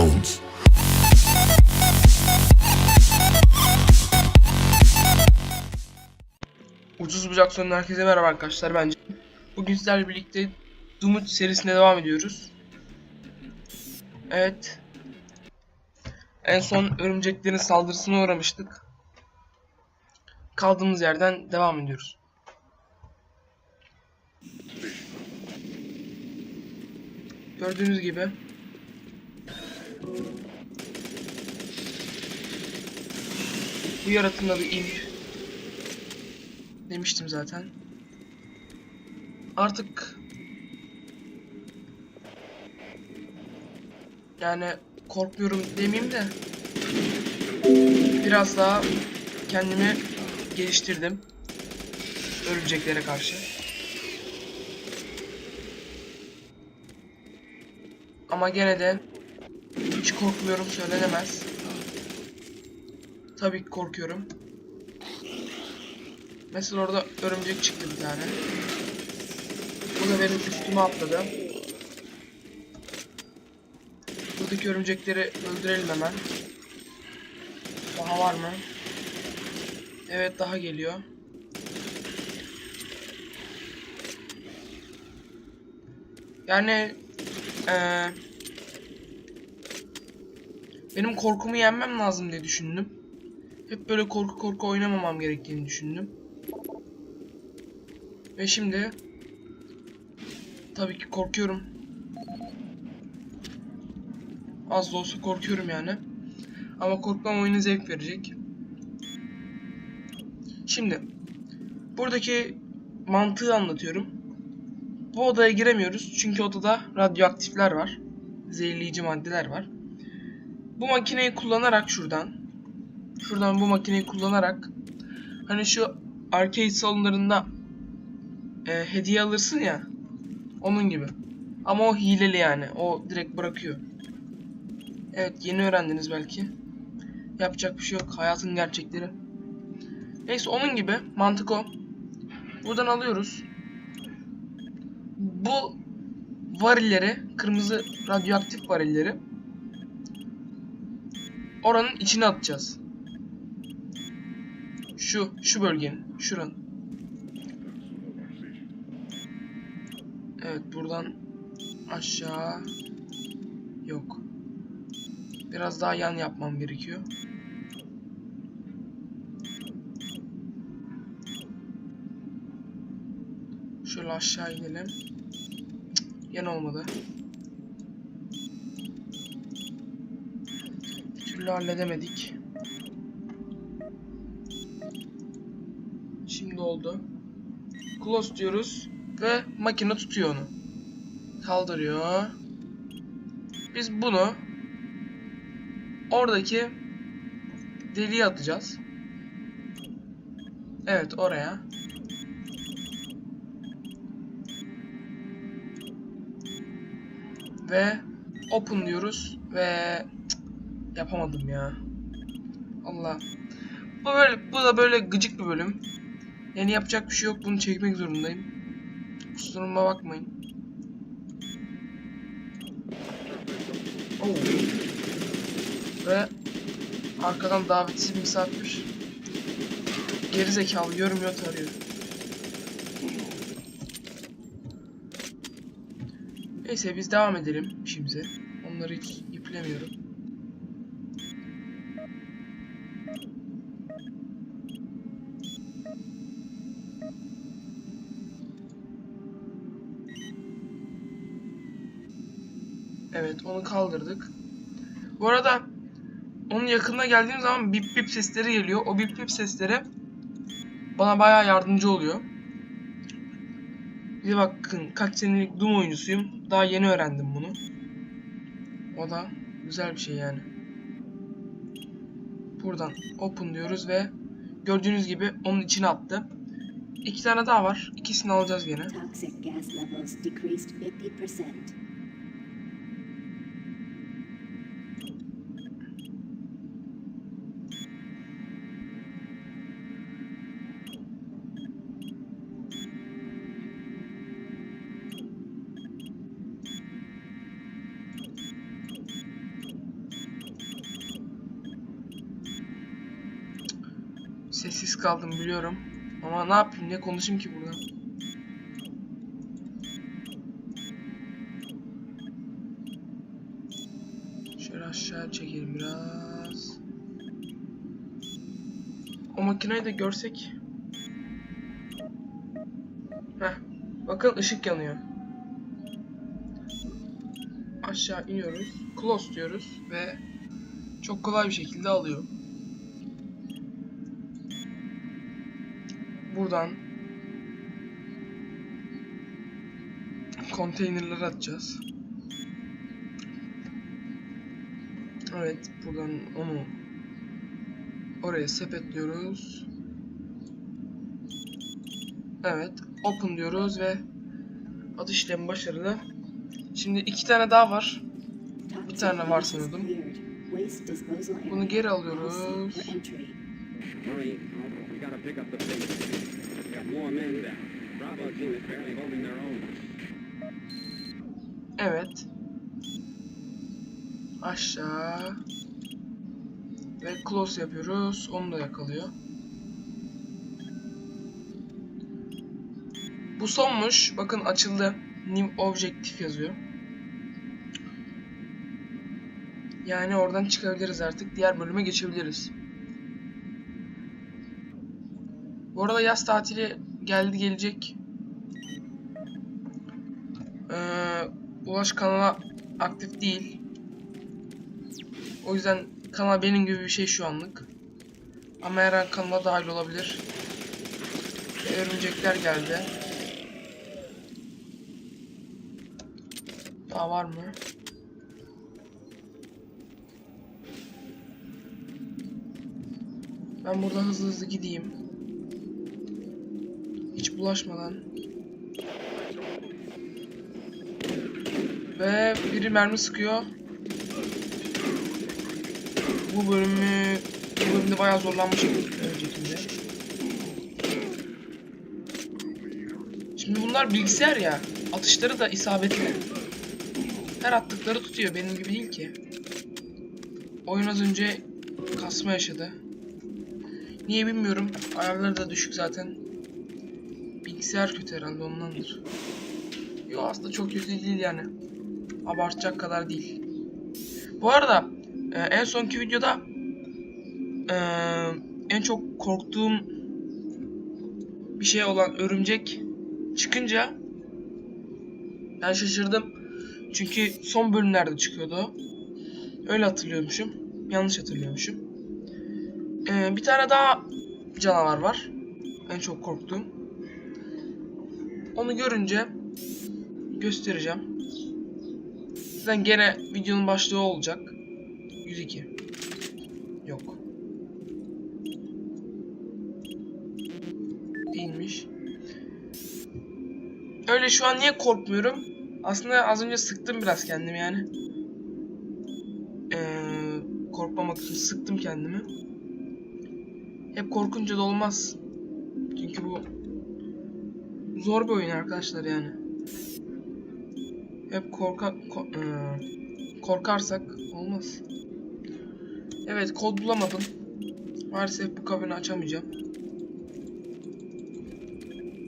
Jones. Ucuz bucak sonuna herkese merhaba arkadaşlar bence. Bugün sizlerle birlikte Doom serisine devam ediyoruz. Evet. En son örümceklerin saldırısına uğramıştık. Kaldığımız yerden devam ediyoruz. Gördüğünüz gibi bu yaratığın adı imp. Demiştim zaten. Artık yani korkmuyorum demeyeyim de biraz daha kendimi geliştirdim örümceklere karşı. Ama gene de hiç korkmuyorum söylenemez. Tabii ki korkuyorum. Mesela orada örümcek çıktı bir tane. Bu da benim üstüme atladı. Buradaki örümcekleri öldürelim hemen. Daha var mı? Evet daha geliyor. Yani eee benim korkumu yenmem lazım diye düşündüm. Hep böyle korku korku oynamamam gerektiğini düşündüm. Ve şimdi tabii ki korkuyorum. Az da olsa korkuyorum yani. Ama korkmam oyuna zevk verecek. Şimdi buradaki mantığı anlatıyorum. Bu odaya giremiyoruz çünkü odada radyoaktifler var. Zehirleyici maddeler var. Bu makineyi kullanarak şuradan şuradan bu makineyi kullanarak hani şu arcade salonlarında e, hediye alırsın ya onun gibi. Ama o hileli yani. O direkt bırakıyor. Evet yeni öğrendiniz belki. Yapacak bir şey yok. Hayatın gerçekleri. Neyse onun gibi mantık o. Buradan alıyoruz. Bu varilleri, kırmızı radyoaktif varilleri oranın içine atacağız. Şu, şu bölgenin, şuranın. Evet buradan aşağı yok. Biraz daha yan yapmam gerekiyor. Şöyle aşağı inelim. Cık, yan olmadı. Bir türlü halledemedik. Oldu. Close diyoruz ve makine tutuyor onu. Kaldırıyor. Biz bunu oradaki deliğe atacağız. Evet oraya. Ve open diyoruz ve yapamadım ya. Allah. Bu böyle bu da böyle gıcık bir bölüm. Yani yapacak bir şey yok. Bunu çekmek zorundayım. Kusuruma bakmayın. Oo. Ve arkadan davetsiz bir misafir. Geri zekalı yorum yok arıyor. Neyse biz devam edelim işimize. Onları hiç iplemiyorum. Evet onu kaldırdık. Bu arada onun yakınına geldiğim zaman bip bip sesleri geliyor. O bip bip sesleri bana bayağı yardımcı oluyor. Bir bakın kaç senelik Doom oyuncusuyum. Daha yeni öğrendim bunu. O da güzel bir şey yani. Buradan open diyoruz ve gördüğünüz gibi onun içine attı. İki tane daha var. İkisini alacağız gene. Kaldım biliyorum. Ama ne yapayım ne konuşayım ki burada? Şöyle aşağı çekelim biraz. O makineyi de görsek. Heh. Bakın ışık yanıyor. Aşağı iniyoruz. Close diyoruz ve çok kolay bir şekilde alıyor. Buradan konteynerleri atacağız. Evet, buradan onu oraya sepetliyoruz. Evet, open diyoruz ve atış işlemi başarılı. Şimdi iki tane daha var. Toxic tane var sanıyordum. Bunu geri alıyoruz. Pick up the pace. We got more men down. Bravo team is barely holding their own. Evet. Aşağı. Ve close yapıyoruz. Onu da yakalıyor. Bu sonmuş. Bakın açıldı. New Objective yazıyor. Yani oradan çıkabiliriz artık. Diğer bölüme geçebiliriz. Bu arada yaz tatili geldi gelecek. Ee, Ulaş kanala aktif değil. O yüzden kanal benim gibi bir şey şu anlık. Ama her an kanala dahil olabilir. Ve Örümcekler geldi. Daha var mı? Ben burada hızlı hızlı gideyim. Hiç bulaşmadan. Ve biri mermi sıkıyor. Bu bölümü bu bölümde bayağı zorlanmışım öncekinde. Şimdi bunlar bilgisayar ya. Atışları da isabetli. Her attıkları tutuyor. Benim gibi değil ki. Oyun az önce kasma yaşadı. Niye bilmiyorum. Ayarları da düşük zaten. Bilgisayar kötü herhalde ondandır. Yo aslında çok kötü değil yani. Abartacak kadar değil. Bu arada e, en sonki videoda e, en çok korktuğum bir şey olan örümcek çıkınca ben şaşırdım. Çünkü son bölümlerde çıkıyordu. Öyle hatırlıyormuşum. Yanlış hatırlıyormuşum. E, bir tane daha canavar var. En çok korktuğum. Onu görünce göstereceğim. Zaten gene videonun başlığı olacak. 102. Yok. Değilmiş. Öyle şu an niye korkmuyorum? Aslında az önce sıktım biraz kendimi yani. Ee, korkmamak için sıktım kendimi. Hep korkunca da olmaz. Çünkü bu zor bir oyun arkadaşlar yani. Hep korka ko- eee, korkarsak olmaz. Evet kod bulamadım. Maalesef bu kabini açamayacağım.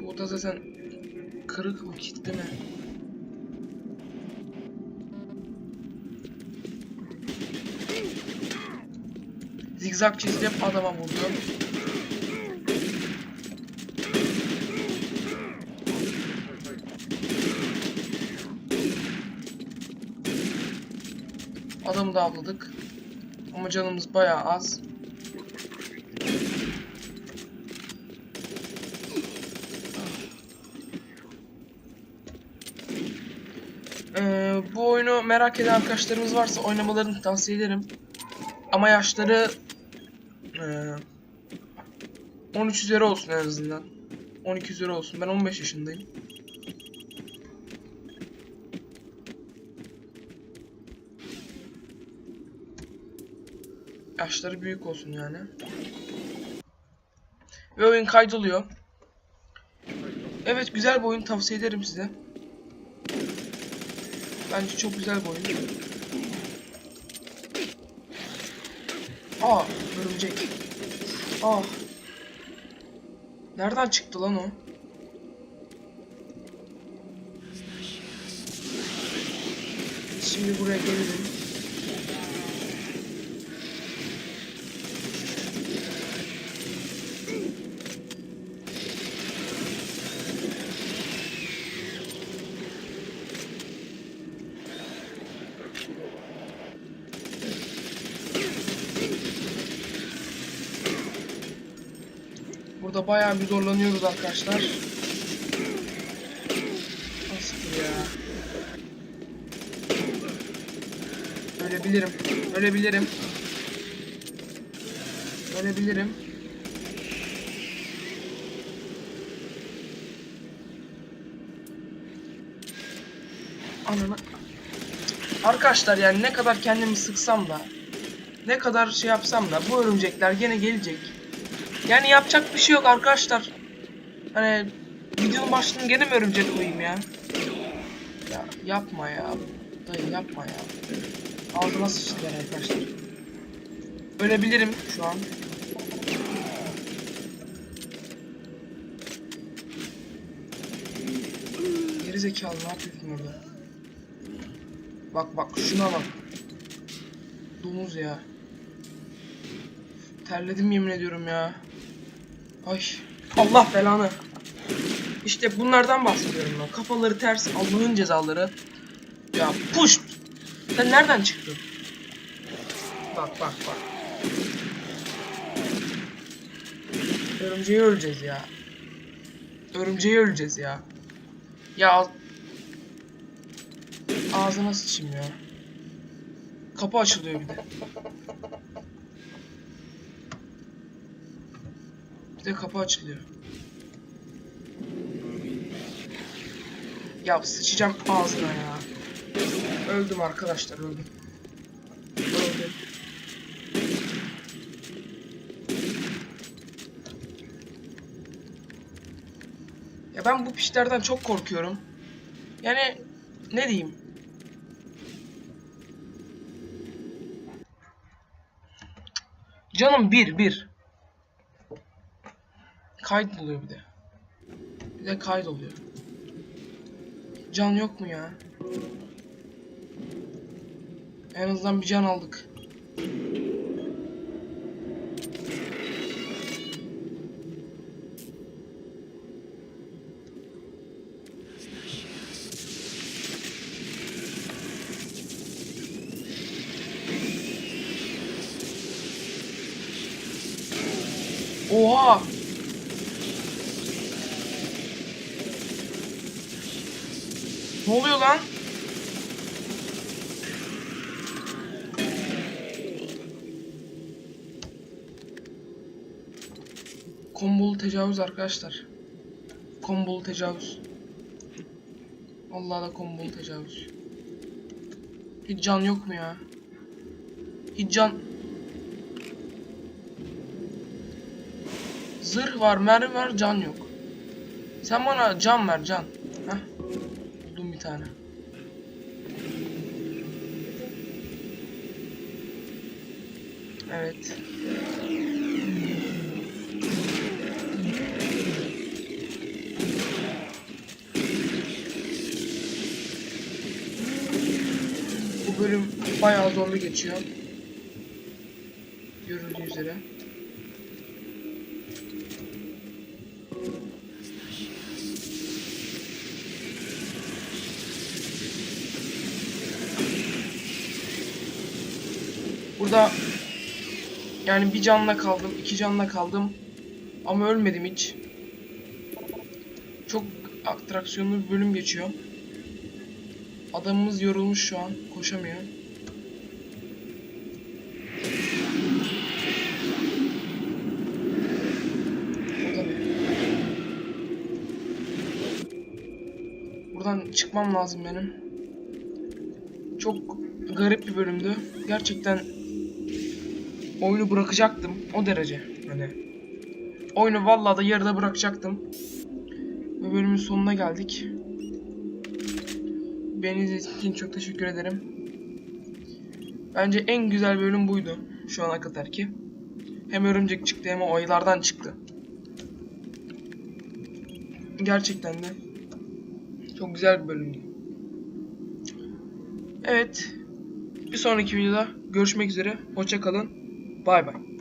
Bu oda zaten kırık mı kilitli mi? Zigzag çizdim adama vurdum. Adamı da avladık. Ama canımız bayağı az. Ee, bu oyunu merak eden arkadaşlarımız varsa oynamalarını tavsiye ederim. Ama yaşları ee, 13 üzeri olsun en azından. 12 üzeri olsun. Ben 15 yaşındayım. Yaşları büyük olsun yani. Ve oyun kaydoluyor. Evet güzel bir oyun tavsiye ederim size. Bence çok güzel bir oyun. Aa örümcek. Ah. Nereden çıktı lan o? Şimdi buraya gelelim. Burada bayağı bir zorlanıyoruz arkadaşlar. Nasıl ya? Ölebilirim. Ölebilirim. Ölebilirim. Ananı. Arkadaşlar yani ne kadar kendimi sıksam da ne kadar şey yapsam da bu örümcekler gene gelecek. Yani yapacak bir şey yok arkadaşlar. Hani videonun başlığına gene mi örümcek koyayım ya? Ya yapma ya. Dayı yapma ya. Ağzıma sıçtılar arkadaşlar. Ölebilirim şu an. Geri zekalı ne yapıyorsun orada? Bak bak şuna bak. Domuz ya. Terledim yemin ediyorum ya. Ay Allah belanı. İşte bunlardan bahsediyorum ben. Kafaları ters Allah'ın cezaları. Ya push. Sen nereden çıktın? Bak bak bak. Örümceği öleceğiz ya. Örümceği öleceğiz ya. Ya ağ- ağzına sıçayım ya. Kapı açılıyor bir de. Bir de kapı açılıyor. Ya sıçacağım ağzına ya. Öldüm arkadaşlar öldüm. Öldüm. Ya ben bu pişlerden çok korkuyorum. Yani ne diyeyim? Canım bir bir. Kayıt oluyor bir de. Bir de kayıt oluyor. Can yok mu ya? En azından bir can aldık. Oha! Ne oluyor lan? Kombolu tecavüz arkadaşlar. Kombolu tecavüz. Vallahi da kombolu tecavüz. Hiç can yok mu ya? Hiç can... Zırh var, mermi var, can yok. Sen bana can ver, can. Tane. Evet. Bu bölüm bayağı zorlu geçiyor. Görüldüğü üzere. Burada yani bir canla kaldım, iki canla kaldım. Ama ölmedim hiç. Çok atraksiyonlu bir bölüm geçiyor. Adamımız yorulmuş şu an, koşamıyor. Buradan çıkmam lazım benim. Çok garip bir bölümdü. Gerçekten oyunu bırakacaktım o derece hani. Oyunu vallahi da yarıda bırakacaktım. Ve bölümün sonuna geldik. Beni izlediğiniz için çok teşekkür ederim. Bence en güzel bölüm buydu şu ana kadar ki. Hem örümcek çıktı hem ayılardan çıktı. Gerçekten de çok güzel bir bölümdü. Evet. Bir sonraki videoda görüşmek üzere. Hoşça kalın. Bay bay.